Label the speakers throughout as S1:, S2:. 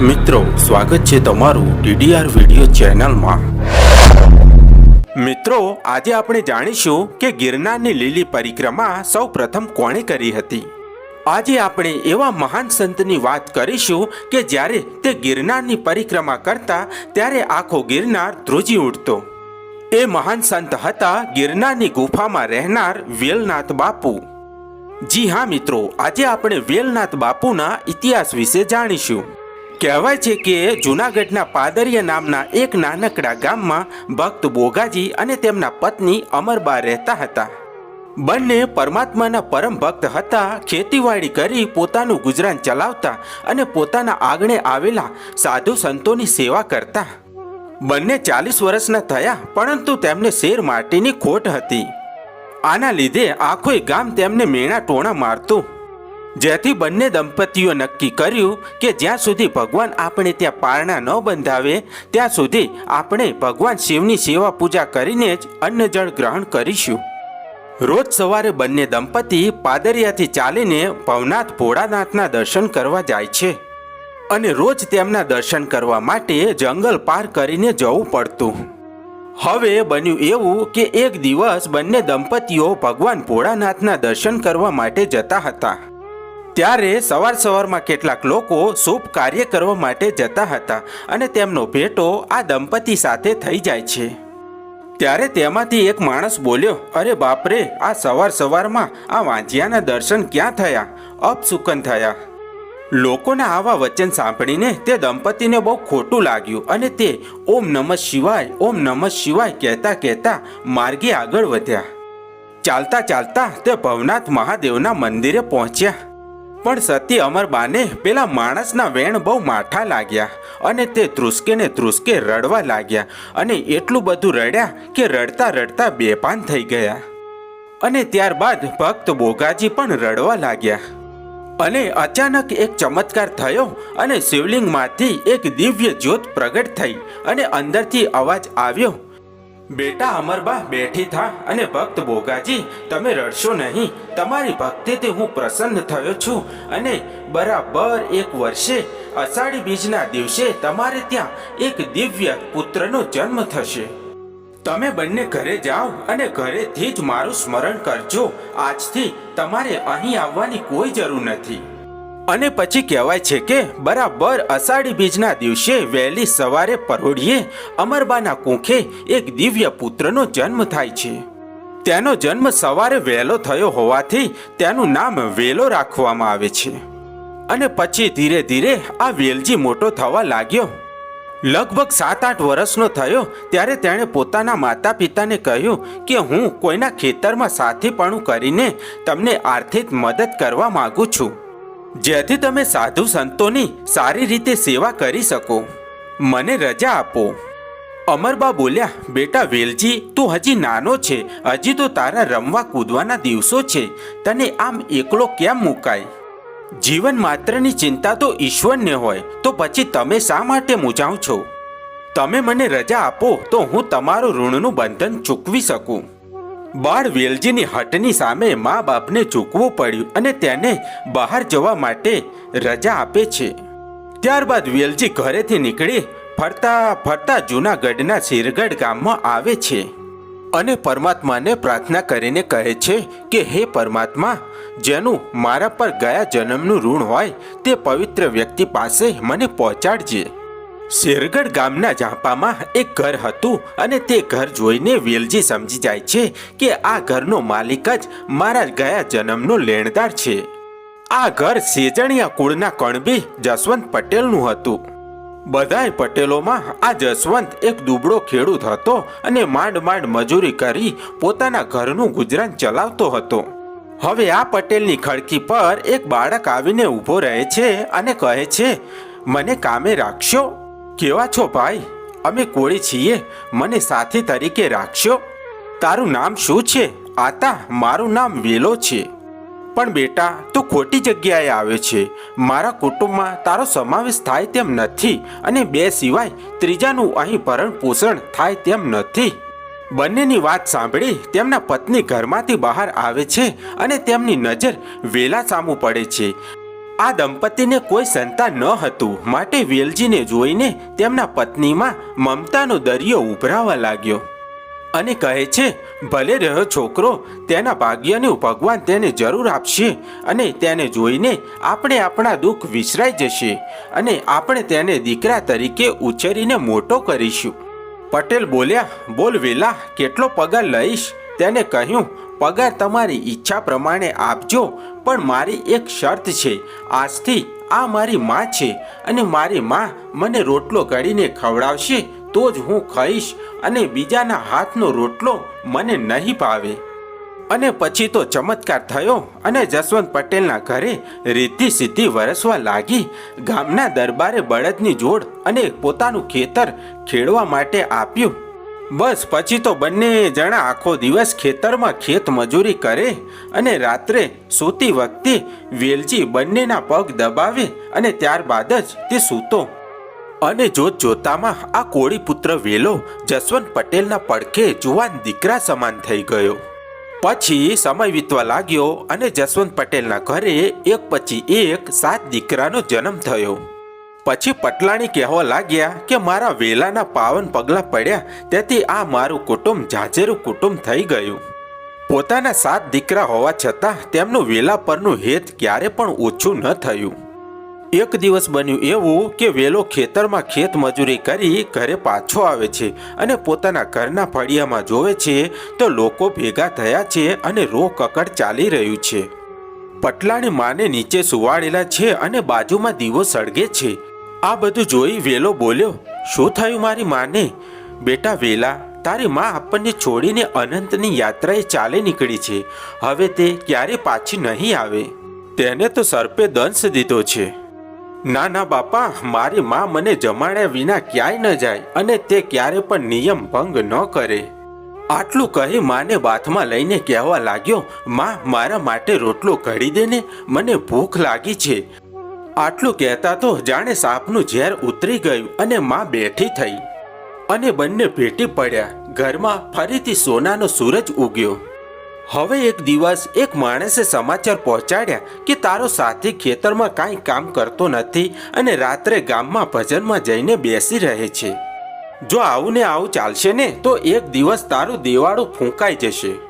S1: મિત્રો, સ્વાગત છે તમારું ડીડીઆર વિડિયો ચેનલમાં. મિત્રો, આજે આપણે જાણીશું કે ગિરનારની લીલી પરિક્રમા સૌ પ્રથમ કોણે કરી હતી? આજે આપણે એવા મહાન સંતની વાત કરીશું કે જ્યારે તે ગિરનારની પરિક્રમા કરતા ત્યારે આખો ગિરનાર ધ્રુજી ઉઠતો એ મહાન સંત હતા ગિરનારની ગુફામાં રહેનાર વેલનાથ બાપુ. જી હા મિત્રો, આજે આપણે વેલનાથ બાપુના ઇતિહાસ વિશે જાણીશું. કહેવાય છે કે જૂનાગઢના પાદરિયા નામના એક નાનકડા ગામમાં ભક્ત બોગાજી અને તેમના પત્ની અમરબા રહેતા હતા. બંને પરમાત્માના પરમ ભક્ત હતા. ખેતીવાડી કરી પોતાનું ગુજરાન ચલાવતા અને પોતાના આંગણે આવેલા સાધુ સંતોની સેવા કરતા. બંને ચાલીસ વર્ષના થયા, પરંતુ તેમને શેર માટીની ખોટ હતી. આના લીધે આખોય ગામ તેમને મેણા ટોણા મારતું. જેથી બંને દંપતીઓ નક્કી કર્યું કે જ્યાં સુધી ભગવાન આપણે ત્યાં પારણા ન બંધાવે, ત્યાં સુધી આપણે ભગવાન શિવની સેવા પૂજા કરીને જ અન્ન જળ ગ્રહણ કરીશું. રોજ સવારે બંને દંપતી પાદરિયાથી ચાલીને ભવનાથ ભોળાનાથના દર્શન કરવા જાય છે અને રોજ તેમના દર્શન કરવા માટે જંગલ પાર કરીને જવું પડતું. હવે બન્યું એવું કે એક દિવસ બંને દંપતીઓ ભગવાન ભોળાનાથના દર્શન કરવા માટે જતા હતા. ત્યારે સવાર સવારમાં કેટલાક લોકો શુભ કાર્ય કરવા માટે જતા હતા અને તેમનો ભેટો આ દંપતી સાથે થઈ જાય છે. ત્યારે તેમાંથી એક માણસ બોલ્યો, અરે બાપરે, આ સવાર સવારમાં આ વાંજિયાના દર્શન ક્યાં થયા? અપસુકન થયા. લોકોના આવા વચન સાંભળીને તે દંપતીને બહુ ખોટું લાગ્યું અને તે ઓમ નમઃ શિવાય, ઓમ નમઃ શિવાય કહેતા કહેતા માર્ગે આગળ વધ્યા. ચાલતા ચાલતા તે ભવનાથ મહાદેવના મંદિરે પહોંચ્યા. પણ સતી અમરબાને પેલા માણસના વેણ બહુ માઠા લાગ્યા અને તે ધ્રુસકે ને રડવા લાગ્યા અને એટલું બધું રડ્યા કે રડતા રડતા બેભાન થઈ ગયા. અને ત્યારબાદ ભક્ત બોગાજી પણ રડવા લાગ્યા. અને અચાનક એક ચમત્કાર થયો અને શિવલિંગમાંથી એક દિવ્ય જ્યોત પ્રગટ થઈ અને અંદરથી અવાજ આવ્યો બેટા અમરબા બેઠી થા અને ભક્ત બોગાજી તમે રડશો નહીં. તમારી ભક્તિથી હું પ્રસન્ન થયો છું અને બરાબર એક વર્ષે અષાઢી બીજના દિવસે તમારે ત્યાં એક દિવ્ય પુત્રનો જન્મ થશે. તમે બંને ઘરે જાઓ અને ઘરેથી જ મારું સ્મરણ કરજો. આજથી તમારે અહીં આવવાની કોઈ જરૂર નથી. અને પછી કહેવાય છે કે બરાબર અષાઢી બીજના દિવસે વહેલી સવારે પરોઢીએ અમરબાના કુંખે એક દિવ્ય પુત્રનો જન્મ થાય છે. તેનો જન્મ સવારે વહેલો થયો હોવાથી તેનું નામ વેલો રાખવામાં આવે છે. અને પછી ધીરે ધીરે આ વેલજી મોટો થવા લાગ્યો. લગભગ સાત આઠ વર્ષનો થયો ત્યારે તેણે પોતાના માતા પિતાને કહ્યું કે હું કોઈના ખેતરમાં સાથીપણું કરીને તમને આર્થિક મદદ કરવા માગું છું. જેથી તમે સાધુ સંતોની સારી રીતે સેવા કરી શકો. મને રજા આપો. અમરબા બોલ્યા, બેટા વેલજી, તું હજી નાનો છે. હજી તો તારા રમવા કૂદવાના દિવસો છે. તને આમ એકલો કેમ મુકાય? જીવન માત્રની ચિંતા તો ઈશ્વરને હોય. તો પછી તમે શા માટે મૂંઝાવ છો? તમે મને રજા આપો તો હું તમારું ઋણનું બંધન ચૂકવી શકું. બાળ વેલજીની હટની સામે મા બાપને ચૂકવું પડ્યું અને તેને બહાર જવા માટે રજા આપે છે. ત્યારબાદ વેલજી ઘરેથી નીકળી ફરતા ફરતા જૂનાગઢના શિરગઢ ગામમાં આવે છે અને પરમાત્માને પ્રાર્થના કરીને કહે છે કે, હે પરમાત્મા, જેનું મારા પર ગયા જન્મનું ઋણ હોય તે પવિત્ર વ્યક્તિ પાસે મને પહોંચાડજે. શેરગઢ ગામના ઝાંપામાં એક ઘર હતું અને તે ઘર જોઈને વેલજી સમજી જાય છે કે આ ઘરનો માલિક જ મારા ગયા જન્મનો લેણદાર છે. આ ઘર સેજણિયા કુળના કણબી જસવંત પટેલનું હતું. બધાય પટેલોમાં આ જસવંત એક દુબળો ખેડૂત હતો અને માંડ માંડ મજૂરી કરી પોતાના ઘરનું ગુજરાન ચલાવતો હતો. હવે આ પટેલની ખડકી પર એક બાળક આવીને ઊભો રહે છે અને કહે છે, મને કામે રાખશો? કેવા છો ભાઈ? અમે કોળી છીએ. મને સાથી તરીકે રાખશો? તારું નામ શું છે? આતા, મારું નામ વેલો છે. પણ બેટા, તું ખોટી જગ્યાએ આવે છે. મારા કુટુંબમાં તારો સમાવેશ થાય તેમ નથી અને બે સિવાય ત્રીજાનું અહીં ભરણ પોષણ થાય તેમ નથી. બંનેની વાત સાંભળી તેમના પત્ની ઘરમાંથી બહાર આવે છે અને તેમની નજર વેલા સામું પડે છે. આ દંપતીને કોઈ સંતાન ન હતું. માટે વેલજીને જોઈને તેમના પત્નીમાં મમતાનો દરિયો ઉભરાવા લાગ્યો અને કહે છે, ભલે રહ્યો છોકરો, તેના ભાગ્યનું ભગવાન તેને જરૂર આપશે અને તેને જોઈને આપણે આપણા દુઃખ વિસરાઈ જશે અને આપણે તેને દીકરા તરીકે ઉછેરીને મોટો કરીશું. પટેલ બોલ્યા, બોલ વેલા, કેટલો પગાર લઈશ? તેને કહ્યું પગાર તમારી ઈચ્છા પ્રમાણે આપજો, પણ મારી એક શરત છે. આજથી આ મારી માં છે અને મારી માં મને રોટલો ઘડીને ખવડાવશે, તો જ હું ખાઈશ અને બીજાના હાથનો રોટલો મને નહીં ભાવે. અને પછી તો ચમત્કાર થયો અને જસવંત પટેલના ઘરે રીતિ સિદ્ધિ વરસવા લાગી. ગામના દરબારે બળદની જોડ અને પોતાનું ખેતર ખેડવા માટે આપ્યું. બસ, પછી તો બંને જણા આખો દિવસ ખેતરમાં ખેત મજૂરી કરે અને રાત્રે સૂતી વખતે વેલજી બંનેના પગ દબાવે અને ત્યારબાદ જ તે સૂતો. અને જોત જોતામાં આ કોળી પુત્ર વેલો જસવંત પટેલના પડખે જુવાન દીકરા સમાન થઈ ગયો. પછી સમય વીતવા લાગ્યો અને જસવંત પટેલના ઘરે એક પછી એક સાત દીકરાનો જન્મ થયો. પછી પટલાણી કહેવા લાગ્યા કે મારા વેલાના પાવન પગલાં પડ્યા, તેથી આ મારું કુટુંબ જાજેરું કુટુંબ થઈ ગયું. પોતાના સાત દીકરા હોવા છતાં તેમનું વેલા પરનું હેત ક્યારે પણ ઓછું ન થયું. એક દિવસ બન્યું એવું કે વેલો ખેતરમાં ખેત મજૂરી કરી ઘરે પાછો આવે છે અને પોતાના ઘરના ફળિયામાં જોવે છે તો લોકો ભેગા થયા છે અને રો કકડ ચાલી રહ્યું છે. પટલાણી માને નીચે સુવાડેલા છે અને બાજુમાં દીવો સળગે છે. આ બધું જોઈ વેલો બોલ્યો, શું થયું મારી માને? બેટા વેલા, તારી માં આપણને છોડીને અનંતની યાત્રાએ ચાલે નીકળી છે. હવે તે ક્યારે પાછી નહીં આવે? તેને તો સર્પે દંશ દીધો છે. ના ના, બાપા, મારી માં મને જમાડ્યા વિના ક્યાંય ન જાય અને તે ક્યારે પણ નિયમ ભંગ ન કરે. આટલું કહી માને બાથમાં લઈને કહેવા લાગ્યો, માં, મારા માટે રોટલો ઘડી દે ને, મને ભૂખ લાગી છે. આટલું કહેતા તો જાણે સાપનું ઝેર ઉતરી ગયું અને માં બેઠી થઈ. અને બંને ભેટી પડ્યા. ઘરમાં ફરીથી સોનાનો સૂરજ ઉગ્યો. હવે એક દિવસ એક માણસે સમાચાર પહોંચાડ્યા કે તારો સાથી ખેતરમાં કાંઈ કામ કરતો નથી અને રાત્રે ગામમાં ભજનમાં જઈને બેસી રહે છે. જો આવું ને આવું ચાલશે ને, તો એક દિવસ તારું દેવાળું ફૂંકાઈ જશે.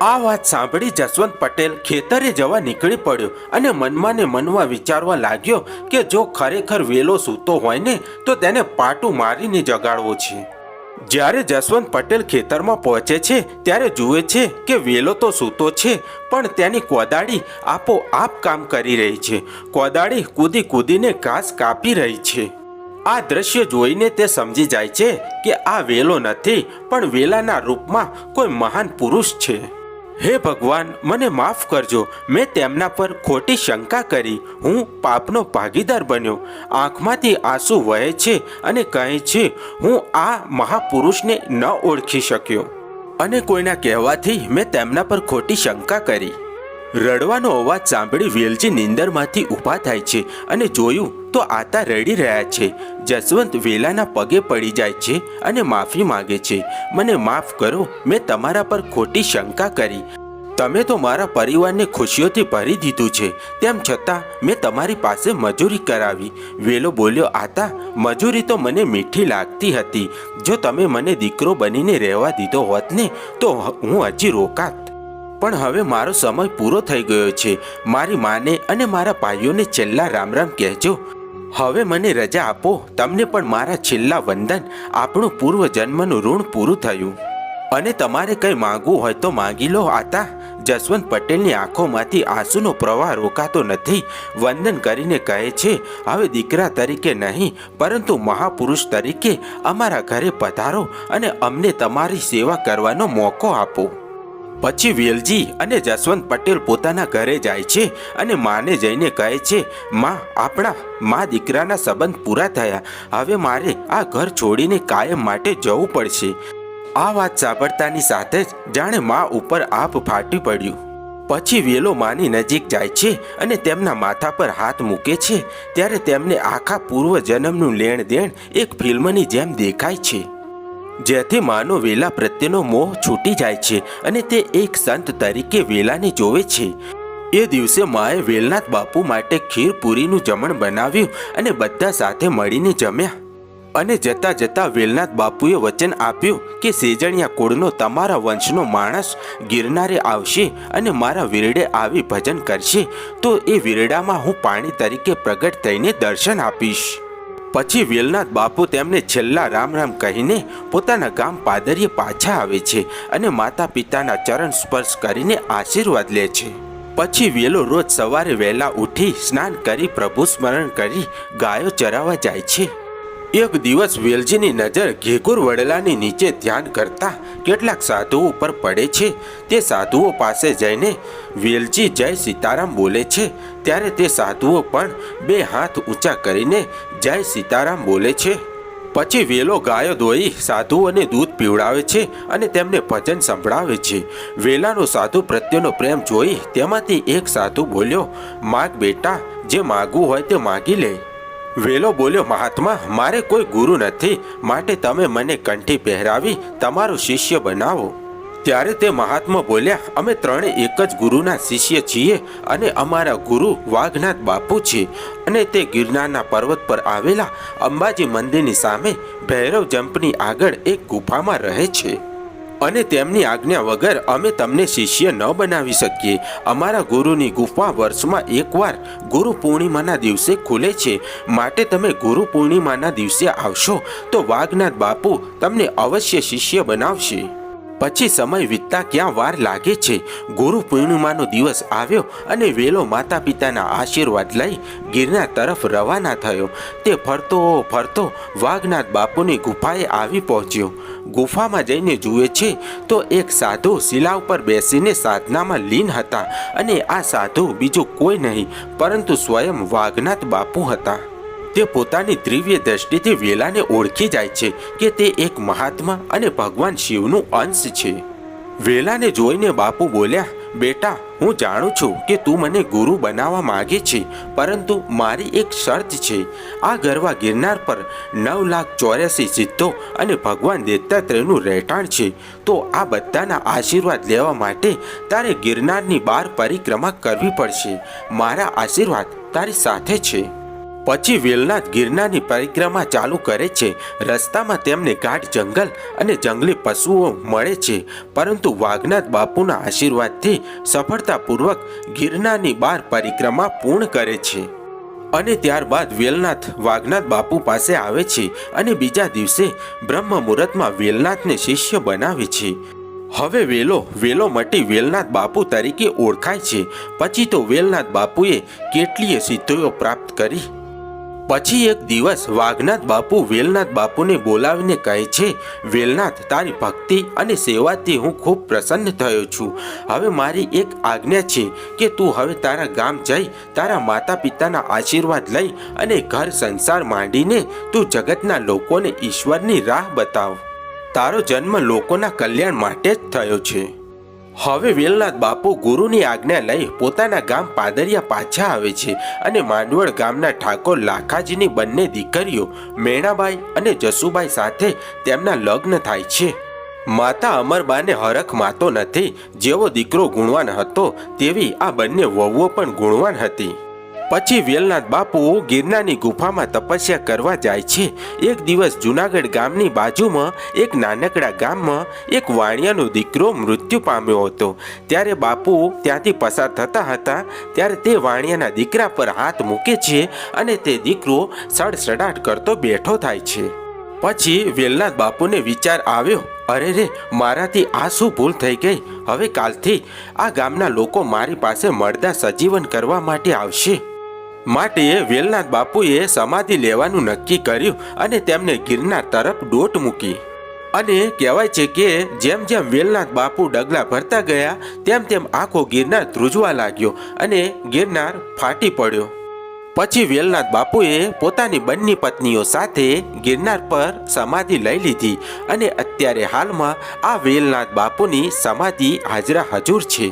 S1: આ વાત સાંભળી જસવંત પટેલ ખેતરે જવા નીકળી પડ્યો અને મનમાં ને મનમાં વિચારવા લાગ્યો કે જો ખરેખર વેલો સૂતો હોય ને, તો તેને પાટું મારીને જગાડવો છે. જ્યારે જસવંત પટેલ ખેતરમાં પહોંચે છે, ત્યારે જુએ છે કે વેલો તો સૂતો છે, પણ તેની કોદાળી આપોઆપ કામ કરી રહી છે. કોદાળી કૂદી કૂદીને ઘાસ કાપી રહી છે. આ દ્રશ્ય જોઈને તે સમજી જાય છે કે આ વેલો નથી, પણ વેલાના રૂપમાં કોઈ મહાન પુરુષ છે. હે ભગવાન, મને માફ કરજો. મેં તેમના પર ખોટી શંકા કરી. હું પાપનો ભાગીદાર બન્યો. આંખમાંથી આંસુ વહે છે અને કહે છે, હું આ મહાપુરુષને ન ઓળખી શક્યો. અને કોઈના કહેવાથી મેં તેમના પર ખોટી શંકા કરી. રડવાનો અવાજ સાંભળી વેલજી નીંદરમાંથી ઊભા થાય છે અને જોયું તો આતા રડી રહ્યા છે. જસવંત વેલાના પગે પડી જાય છે અને માફી માંગે છે. મને માફ કરો, મેં તમારા પર ખોટી શંકા કરી. તમે તો મારા પરિવારને ખુશીઓથી ભરી દીધું છે. તેમ છતાં મેં તમારી પાસે મજૂરી કરાવી. વેલો બોલ્યો, આતા, મજૂરી તો મને મીઠી લાગતી હતી. જો તમે મને દીકરો બનીને રહેવા દીધો હોત ને, તો હું હજી રોકાત. પણ હવે મારો સમય પૂરો થઈ ગયો છે. મારી માને અને મારા ભાઈઓને છેલ્લા રામ રામ કહેજો. હવે મને રજા આપો. તમને પણ મારા છેલ્લા વંદન, આપણું પૂર્વ જન્મનું ઋણ પૂરું થયું. અને તમારે કંઈ માગવું હોય તો માંગી લો, આતા. જસવંત પટેલની આંખોમાંથી આંસુનો પ્રવાહ રોકાતો નથી. વંદન કરીને કહે છે, હવે દીકરા તરીકે નહીં, પરંતુ મહાપુરુષ તરીકે અમારા ઘરે પધારો અને અમને તમારી સેવા કરવાનો મોકો આપો. પછી વેલજી અને જસવંત પટેલ પોતાના ઘરે જાય છે અને માને જઈને કહે છે, માં, આપણા મા દીકરાના સંબંધ પૂરા થયા. હવે મારે આ ઘર છોડીને કાયમ માટે જવું પડશે. આ વાત સાંભળતાની સાથે જ જાણે મા ઉપર આપ ફાટી પડ્યું. પછી વેલો માની નજીક જાય છે અને તેમના માથા પર હાથ મૂકે છે. ત્યારે તેમને આખા પૂર્વ જન્મનું લેણ દેણ એક ફિલ્મની જેમ દેખાય છે. જેથી માનો વેલા પ્રત્યેનો મોહ છૂટી જાય છે અને તે એક સંત તરીકે વેલાને જોવે છે. એ દિવસે માએ વેલનાથ બાપુ માટે ખીર પૂરીનું જમણ બનાવ્યું અને બધા સાથે મળીને જમ્યા. અને જતા જતા વેલનાથ બાપુએ વચન આપ્યું કે, સેજણિયા કુળનો તમારા વંશનો માણસ ગિરનારે આવશે અને મારા વીરડે આવી ભજન કરશે. તો એ વીરડામાં હું પાણી તરીકે પ્રગટ થઈને દર્શન આપીશ. પછી વેલનાથ બાપુ તેમને છેલ્લા રામ રામ કહીને પોતાના ગામ પાદરીએ પાછા આવે છે અને માતા પિતાના ચરણ સ્પર્શ કરીને આશીર્વાદ લે છે. પછી વેલો રોજ સવારે વહેલા ઉઠી સ્નાન કરી પ્રભુ સ્મરણ કરી ગાયો ચરાવવા જાય છે. એક દિવસ વેલજીની નજર ઘેકુર વડલાની નીચે ધ્યાન કરતા કેટલાક સાધુઓ ઉપર પડે છે. તે સાધુઓ પાસે જઈને વેલજી જય સીતારામ બોલે છે. ત્યારે તે સાધુઓ પણ બે હાથ ઊંચા કરીને જય સીતારામ બોલે છે. પછી વેલો ગાયો ધોઈ સાધુઓને દૂધ પીવડાવે છે અને તેમને ભજન સંભળાવે છે. વેલાનો સાધુ પ્રત્યેનો પ્રેમ જોઈ તેમાંથી એક સાધુ બોલ્યો, માગ બેટા, જે માગવું હોય તે માગી લે. વેલો બોલ્યો, મહાત્મા, મારે કોઈ ગુરુ નથી. માટે તમે મને કંઠી પહેરાવી, તમારું શિષ્ય બનાવો. ત્યારે તે મહાત્મા બોલ્યા, અમે ત્રણે એક જ ગુરુના શિષ્ય છીએ અને અમારા ગુરુ વાઘનાથ બાપુ છે. અને તે ગિરનારના પર્વત પર આવેલા અંબાજી મંદિરની સામે ભૈરવ જંપની આગળ એક ગુફામાં રહે છે. અને તેમની આજ્ઞા વગર અમે તમને શિષ્ય ન બનાવી શકીએ. અમારા ગુરુની ગુફા વર્ષમાં એકવાર ગુરુ પૂર્ણિમાના દિવસે ખુલે છે. માટે તમે ગુરુ પૂર્ણિમાના દિવસે આવશો તો વાઘનાથ બાપુ તમને અવશ્ય શિષ્ય બનાવશે. પછી સમય વીતતા ક્યાં વાર લાગે છે? ગુરુ પૂર્ણિમાનો દિવસ આવ્યો અને વેલો માતા પિતાના આશીર્વાદ લઈ ગિરનાર તરફ રવાના થયો. તે ફરતો ફરતો વાઘનાથ બાપુની ગુફાએ આવી પહોંચ્યો. ગુફામાં જઈને જુએ છે તો એક સાધુ શિલા ઉપર બેસીને સાધનામાં લીન હતા અને આ સાધુ બીજું કોઈ નહીં, પરંતુ સ્વયં વાઘનાથ બાપુ હતા. તે પોતાની દિવ્ય દ્રષ્ટિથી વેલાને ઓળખી જાય છે કે તે એક મહાત્મા અને ભગવાન શિવનું અંશ છે. વેલાને જોઈને બાપુ બોલ્યા, બેટા, હું જાણું છું કે તું મને ગુરુ બનાવવા માગે છે, પરંતુ મારી એક શરત છે. આ ગરવા ગિરનાર પર નવ લાખ ચોર્યાસી સિદ્ધો અને ભગવાન દત્તાત્રેયનું રહેઠાણ છે. તો આ બધાના આશીર્વાદ લેવા માટે તારે ગિરનારની બાર પરિક્રમા કરવી પડશે. મારા આશીર્વાદ તારી સાથે છે. પછી વેલનાથ ગિરનારની પરિક્રમા ચાલુ કરે છે. રસ્તામાં તેમને ગાઢ જંગલ અને જંગલી પશુઓ મળે છે. પરંતુ વાઘનાથ બાપુના આશીર્વાદથી સફળતાપૂર્વક ગિરનારની બાર પરિક્રમા પૂર્ણ કરે છે. અને ત્યારબાદ વેલનાથ વાઘનાથ બાપુ પાસે આવે છે અને બીજા દિવસે બ્રહ્મ મુહૂર્તમાં વેલનાથને શિષ્ય બનાવે છે. હવે વેલો વેલો મટી વેલનાથ બાપુ તરીકે ઓળખાય છે. પછી તો વેલનાથ બાપુએ કેટલીય સિદ્ધિઓ પ્રાપ્ત કરી પછી એક દિવસ વાઘનાથ બાપુ વેલનાથ બાપુને બોલાવીને કહે છે, વેલનાથ, તારી ભક્તિ અને સેવાથી હું ખૂબ પ્રસન્ન થયો છું. હવે મારી એક આજ્ઞા છે કે તું હવે તારા ગામ જઈ, તારા માતા પિતાના આશીર્વાદ લઈ અને ઘર સંસાર માંડીને તું જગતના લોકોને ઈશ્વરની રાહ બતાવ. તારો જન્મ લોકોના કલ્યાણ માટે જ થયો છે. હવે વેલનાથ બાપુ ગુરુની આજ્ઞા લઈ પોતાના ગામ પાદરિયા પાછા આવે છે અને માંડવડ ગામના ઠાકોર લાખાજીની બંને દીકરીઓ મેણાબાઈ અને જસુબાઈ સાથે તેમના લગ્ન થાય છે. માતા અમરબાને હરખ માતો નથી, જેવો દીકરો ગુણવાન હતો, તેવી આ બંને વહુઓ પણ ગુણવાન હતી. પછી વેલનાથ બાપુ ગિરનારની ગુફામાં તપસ્યા કરવા જાય છે. એક દિવસ જુનાગઢ ગામની બાજુમાં એક નાનકડા ગામમાં એક વાણિયાનો દીકરો મૃત્યુ પામ્યો હતો. ત્યારે બાપુ ત્યાંથી પસાર થતા હતા. ત્યારે તે વાણિયાના દીકરા પર હાથ મૂકે છે અને તે દીકરો સડસડાટ કરતો બેઠો થાય છે. પછી વેલનાથ બાપુને વિચાર આવ્યો, અરે રે, મારાથી આ શું ભૂલ થઈ ગઈ? હવે કાલથી આ ગામના લોકો મારી પાસે મળતા સજીવન કરવા માટે આવશે. માટે વેલનાથ બાપુએ સમાધિ લેવાનું નક્કી કર્યું અને તેમને ગિરનાર તરફ દોટ મૂકી. અને કહેવાય છે કે જેમ જેમ વેલનાથ બાપુ ડગલા ભરતા ગયા, તેમ તેમ આખો ગિરનાર ધ્રુજવા લાગ્યો અને ગિરનાર ફાટી પડ્યો. પછી વેલનાથ બાપુએ પોતાની બંને પત્નીઓ સાથે ગિરનાર પર સમાધિ લઈ લીધી અને અત્યારે હાલમાં આ વેલનાથ બાપુની સમાધિ હાજરા હજુર છે.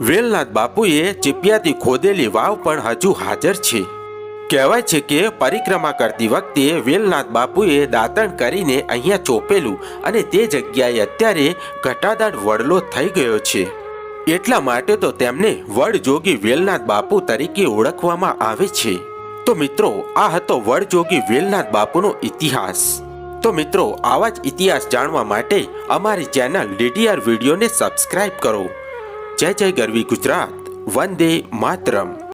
S1: વેલનાથ બાપુએ ચીપિયાથી ખોદેલી વાવ પણ હજુ હાજર છે. કહેવાય છે કે પરિક્રમા કરતી વખતે વેલનાથ બાપુએ દાંતણ કરીને અહીંયા ચોપેલું અને તે જગ્યાએ અત્યારે ઘટાદાર વડલો થઈ ગયો છે. એટલા માટે તો તેમને વડજોગી વેલનાથ બાપુ તરીકે ઓળખવામાં આવે છે. તો મિત્રો, આ હતો વડજોગી વેલનાથ બાપુનો ઇતિહાસ. તો મિત્રો, આવા જ ઇતિહાસ જાણવા માટે અમારી ચેનલ ડીડીઆર વિડીયોને સબસ્ક્રાઇબ કરો. જય જય ગરવી ગુજરાત. વંદે માતરમ.